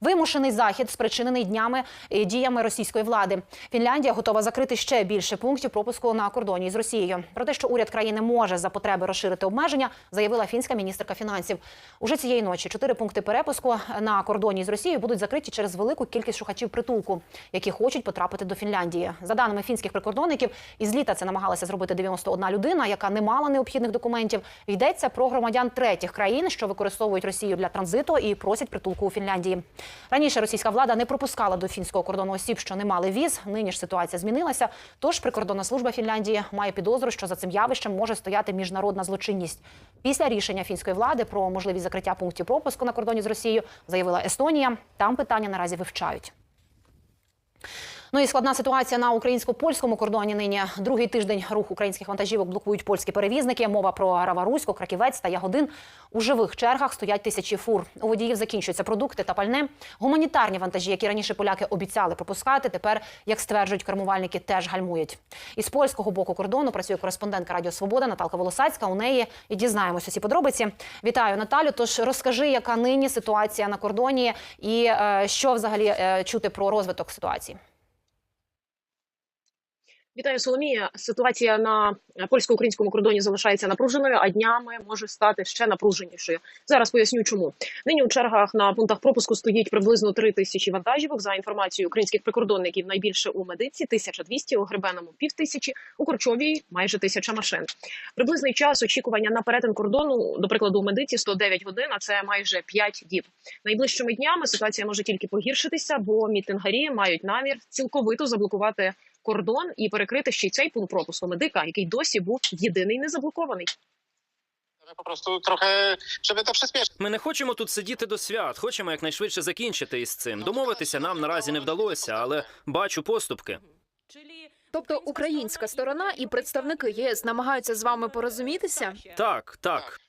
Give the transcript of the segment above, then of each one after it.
Вимушений захід спричинений днями діями російської влади. Фінляндія готова закрити ще більше пунктів пропуску на кордоні з Росією. Про те, що уряд країни може за потреби розширити обмеження, заявила фінська міністерка фінансів. Уже цієї ночі чотири пункти перепуску на кордоні з Росією будуть закриті через велику кількість шукачів притулку, які хочуть потрапити до Фінляндії. За даними фінських прикордонників, із літа це намагалася зробити 91 людина, яка не мала необхідних документів. Йдеться про громадян третіх країн, що використовують Росію для транзиту і просять притулку у Фінляндії. Раніше російська влада не пропускала до фінського кордону осіб, що не мали віз. Нині ж ситуація змінилася. Тож прикордонна служба Фінляндії має підозру, що за цим явищем може стояти міжнародна злочинність. Після рішення фінської влади про можливість закриття пунктів пропуску на кордоні з Росією заявила Естонія. Там питання наразі вивчають. Ну і складна ситуація на українсько-польському кордоні. Нині другий тиждень рух українських вантажівок блокують польські перевізники. Мова про Раваруську, Краківець та Ягодин. У живих чергах стоять тисячі фур. У водіїв закінчуються продукти та пальне. Гуманітарні вантажі, які раніше поляки обіцяли пропускати, тепер, як стверджують кермувальники, теж гальмують. Із польського боку кордону працює кореспондентка Радіо Свобода Наталка Волосацька. У неї і дізнаємося ці подробиці. Вітаю Наталю. Тож розкажи, яка нині ситуація на кордоні, і е, що взагалі е, чути про розвиток ситуації. Вітаю, Соломія. Ситуація на польсько-українському кордоні залишається напруженою, а днями може стати ще напруженішою. Зараз поясню, чому нині у чергах на пунктах пропуску стоїть приблизно 3 тисячі вантажівок. За інформацією українських прикордонників, найбільше у медиці 1200, у Гребеному півтисячі, у Корчовій майже тисяча машин. Приблизний час очікування на перетин кордону, до прикладу, у медиці 109 годин, а це майже 5 діб. Найближчими днями ситуація може тільки погіршитися, бо мітингарі мають намір цілковито заблокувати кордон і перекрити ще й цей пункт пропуску медика, який досі був єдиний не заблокований. Żeby po prostu trochę, żeby to. Ми не хочемо тут сидіти до свят, хочемо якнайшвидше закінчити із цим. Домовитися нам наразі не вдалося, але бачу поступки. Тобто українська сторона і представники ЄС намагаються з вами порозумітися? Так, так.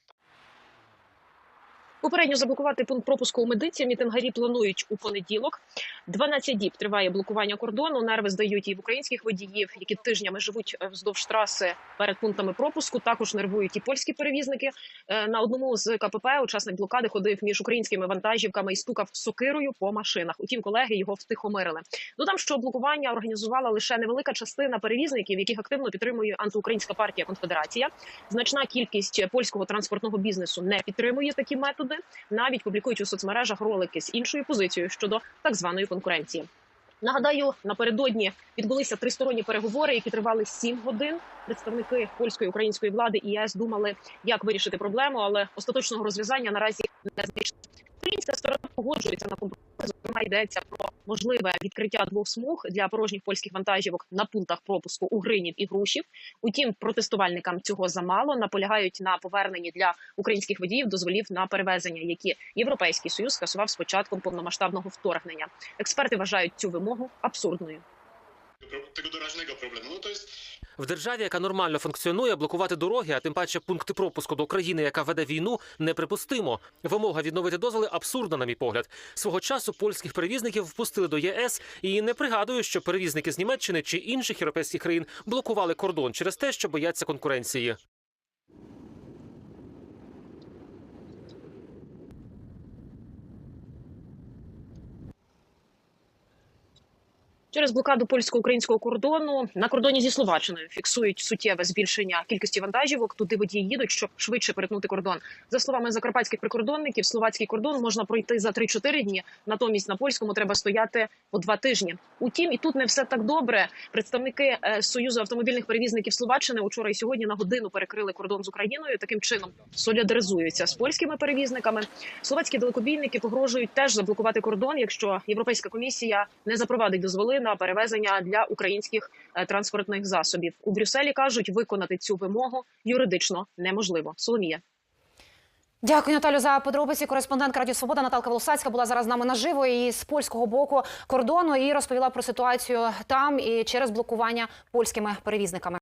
Попередньо заблокувати пункт пропуску у медиці мітингарі планують у понеділок. 12 діб триває блокування кордону. Нерви здають і в українських водіїв, які тижнями живуть е, вздовж траси перед пунктами пропуску. Також нервують і польські перевізники. Е, На одному з КПП учасник блокади ходив між українськими вантажівками і стукав сокирою по машинах. Утім, колеги його втихомирили. Додам, що блокування організувала лише невелика частина перевізників, яких активно підтримує антиукраїнська партія Конфедерація. Значна кількість польського транспортного бізнесу не підтримує такі методи. Навіть публікують у соцмережах ролики з іншою позицією щодо так званої конкуренції. Нагадаю, напередодні відбулися тристоронні переговори, які тривали сім годин. Представники польської української влади і ЄС думали, як вирішити проблему, але остаточного розв'язання наразі не знайшли. Українська сторона погоджується на компроміс. Зокрема, йдеться про можливе відкриття двох смуг для порожніх польських вантажівок на пунктах пропуску у Гринів і Грушів. Утім, протестувальникам цього замало наполягають на поверненні для українських водіїв дозволів на перевезення, які Європейський союз скасував з початком повномасштабного вторгнення. Експерти вважають цю вимогу абсурдною. Tego doraźnego problemu. No to jest В державі, яка нормально функціонує, блокувати дороги, а тим паче пункти пропуску до країни, яка веде війну, неприпустимо. Вимога відновити дозволи абсурдна, на мій погляд. Свого часу польських перевізників впустили до ЄС, і не пригадую, що перевізники з Німеччини чи інших європейських країн блокували кордон через те, що бояться конкуренції. Через блокаду польсько-українського кордону на кордоні зі Словаччиною фіксують суттєве збільшення кількості вантажівок. Туди водії їдуть, щоб швидше перетнути кордон. За словами закарпатських прикордонників, словацький кордон можна пройти за 3-4 дні. Натомість на польському треба стояти по два тижні. Утім, і тут не все так добре. Представники е, союзу автомобільних перевізників Словаччини учора і сьогодні на годину перекрили кордон з Україною. Таким чином солідаризуються з польськими перевізниками. Словацькі далекобійники погрожують теж заблокувати кордон, якщо Європейська комісія не запровадить дозволи на перевезення для українських е, транспортних засобів. У Брюсселі кажуть, виконати цю вимогу юридично неможливо. Соломія. Дякую, Наталю, за подробиці. Кореспондентка Радіо Свобода Наталка Волосацька була зараз з нами наживо і з польського боку кордону і розповіла про ситуацію там і через блокування польськими перевізниками.